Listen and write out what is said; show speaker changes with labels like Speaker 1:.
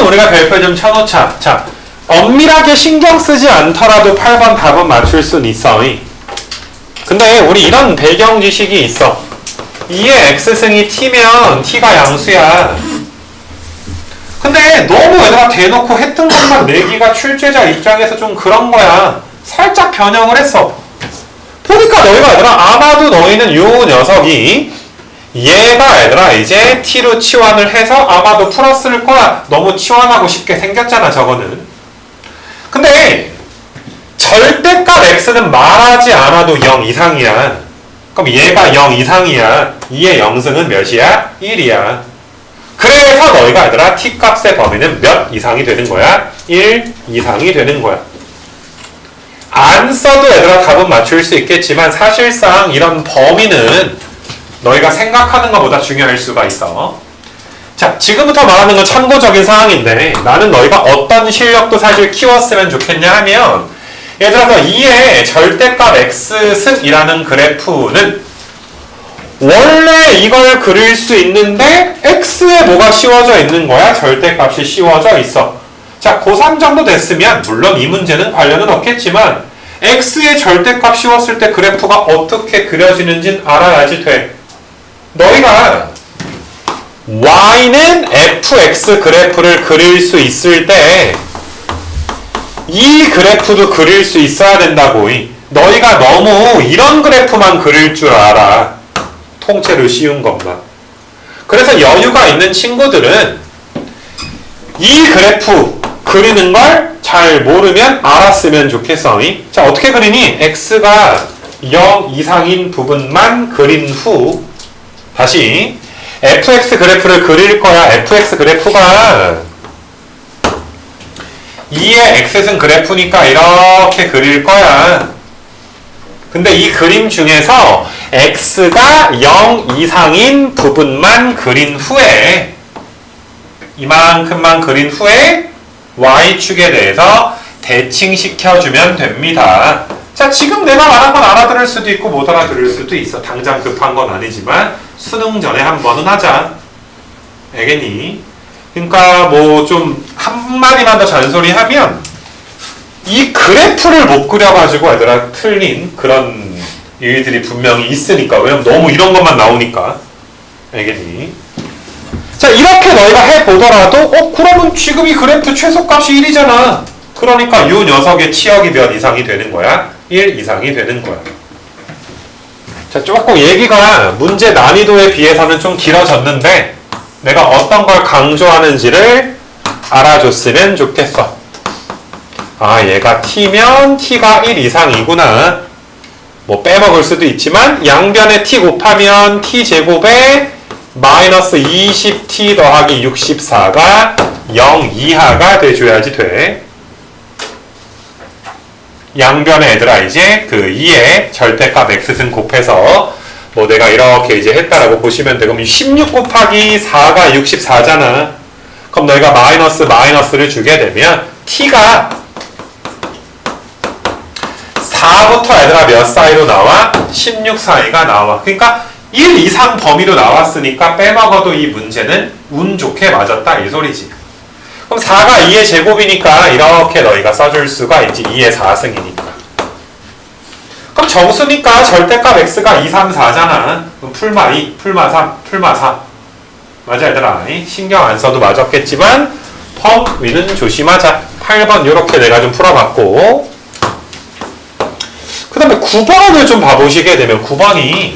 Speaker 1: 요거는 우리가 별표 좀 쳐놓자. 자, 엄밀하게 신경 쓰지 않더라도 8번 답은 맞출 순 있어. 근데 우리 이런 배경 지식이 있어. 2의 x승이 t면 t가 양수야. 근데 너무 얘들아 대놓고 했던 것만 내기가 출제자 입장에서 좀 그런 거야. 살짝 변형을 했어. 보니까 너희가 얘들아 아마도 너희는 요 녀석이 얘가 얘들아 이제 t로 치환을 해서 아마도 풀었을 거야. 너무 치환하고 싶게 생겼잖아 저거는. 근데 절대값 x는 말하지 않아도 0 이상이야. 그럼 얘가 0 이상이야. 2의 0승은 몇이야? 1이야. 그래서 너희가 얘들아 t값의 범위는 몇 이상이 되는 거야? 1 이상이 되는 거야. 안 써도 얘들아 답은 맞출 수 있겠지만 사실상 이런 범위는 너희가 생각하는 것보다 중요할 수가 있어. 자, 지금부터 말하는 건 참고적인 사항인데 나는 너희가 어떤 실력도 사실 키웠으면 좋겠냐 하면 예를 들어서 2의 절대값 x승이라는 그래프는 원래 이걸 그릴 수 있는데 x에 뭐가 씌워져 있는 거야? 절대값이 씌워져 있어. 자, 고3 정도 됐으면 물론 이 문제는 관련은 없겠지만 x의 절대값 씌웠을 때 그래프가 어떻게 그려지는지는 알아야지 돼. 너희가 y는 fx 그래프를 그릴 수 있을 때 이 그래프도 그릴 수 있어야 된다고. 이. 너희가 너무 이런 그래프만 그릴 줄 알아. 통째로 씌운 것만. 그래서 여유가 있는 친구들은 이 그래프 그리는 걸 잘 모르면 알았으면 좋겠어. 이. 자, 어떻게 그리니? x가 0 이상인 부분만 그린 후 다시 fx 그래프를 그릴 거야. fx 그래프가 2의 x승 그래프니까 이렇게 그릴 거야. 근데 이 그림 중에서 x가 0 이상인 부분만 그린 후에 이만큼만 그린 후에 y축에 대해서 대칭시켜주면 됩니다. 자, 지금 내가 말한 건 알아들을 수도 있고 못 알아들을 수도 있어. 당장 급한 건 아니지만 수능 전에 한 번은 하자. 알겠니? 그러니까 뭐 좀 한마디만 더 잔소리하면 이 그래프를 못 그려가지고 얘들아 틀린 그런 일들이 분명히 있으니까 왜냐면 너무 이런 것만 나오니까 알겠니? 자 이렇게 너희가 해보더라도 어 그러면 지금 이 그래프 최소값이 1이잖아 그러니까 이 녀석의 치역이 몇 이상이 되는 거야? 1 이상이 되는 거야 자 조금 얘기가 문제 난이도에 비해서는 좀 길어졌는데 내가 어떤 걸 강조하는지를 알아줬으면 좋겠어. 아, 얘가 t면 t가 1 이상이구나. 뭐 빼먹을 수도 있지만 양변에 t 곱하면 t 제곱에 마이너스 20t 더하기 64가 0 이하가 돼줘야지 돼. 양변에 얘들아 이제 그 2의 절대값 x승 곱해서 뭐 내가 이렇게 이제 했다라고 보시면 되고 그럼 16 곱하기 4가 64잖아. 그럼 너희가 마이너스 마이너스를 주게 되면 t가 4부터 얘들아 몇 사이로 나와? 16 사이가 나와. 그러니까 1 이상 범위로 나왔으니까 빼먹어도 이 문제는 운 좋게 맞았다 이 소리지. 그럼 4가 2의 제곱이니까 이렇게 너희가 써줄 수가 있지. 2의 4승이니까. 그럼 정수니까 절대값 x가 2, 3, 4잖아. 그럼 풀마 2, 풀마 3, 풀마 4. 맞아 얘들아. 이 신경 안 써도 맞았겠지만 범위는 조심하자. 8번 이렇게 내가 좀 풀어봤고 그 다음에 9번을 좀 봐보시게 되면 9번이